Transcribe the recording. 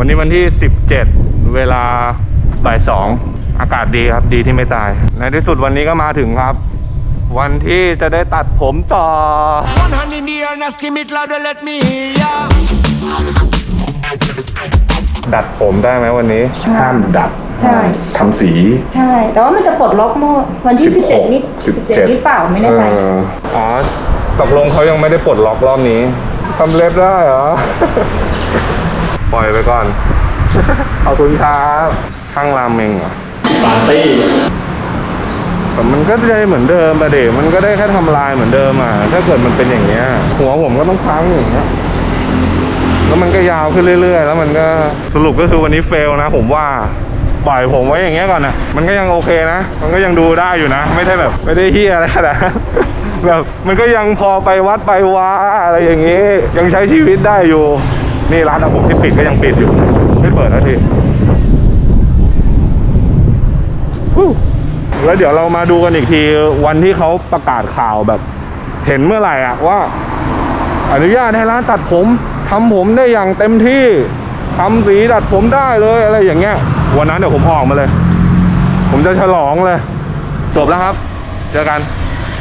วันนี้วันที่ 17 เวลาบ่ายสองอากาศดีครับดีที่ไม่ตาย ในที่สุดวันนี้ก็มาถึงครับ วันที่จะได้ตัดผมต่อ One hand in the air and scream it loud and let me hear ya. ดัดผมได้ไหมวันนี้ ห้ามดัดใช่ ทำสีใช่ แต่ว่ามันจะปลดล็อกเมื่อวันที่16 17 นี่17 17นี่เปล่าไม่แน่ใจ เอออ๋อตกลงเขายังไม่ได้ปลดล็อกรอบนี้ทำเล็บได้เหรอ ปล่อยไปก่อน ขอบคุณครับข้างรามเมงเหรอปาร์ตี้แต่มันก็ได้เหมือนเดิมอะเด็มันก็ได้แค่ทำลายเหมือนเดิมอะ ถ้าเกิดมันเป็นอย่างเงี้ย หัวผมก็ต้องพังอย่างเงี้ยแล้วมันก็ยาวขึ้นเรื่อย ๆ แล้วมันก็สรุปก็คือวันนี้เฟลนะ ผมว่าปล่อยผมไว้อย่างเงี้ยก่อนนะมันก็ยังโอเคนะ มันก็ยังดูได้อยู่นะ ไม่ได้แบบ ไม่ได้เฮียอะไรขนาดนั้นแบบมันก็ยังพอไปวัดไปวาอะไรอย่างงี้ยังใช้ชีวิตได้อยู่ นี่ร้านอาผมที่ปิดก็ยังปิดอยู่ ไม่เปิดนาทีแล้วเดี๋ยวเรามาดูกันอีกทีวันที่เขาประกาศข่าวแบบ เห็นเมื่อไหร่อะว่า อนุญาตให้ร้านตัดผมทำผมได้อย่างเต็มที่ทำสีดัดผมได้เลยอะไรอย่างเงี้ย วันนั้นเดี๋ยวผมออกมาเลย ผมจะฉลองเลย จบแล้วครับ เจอกัน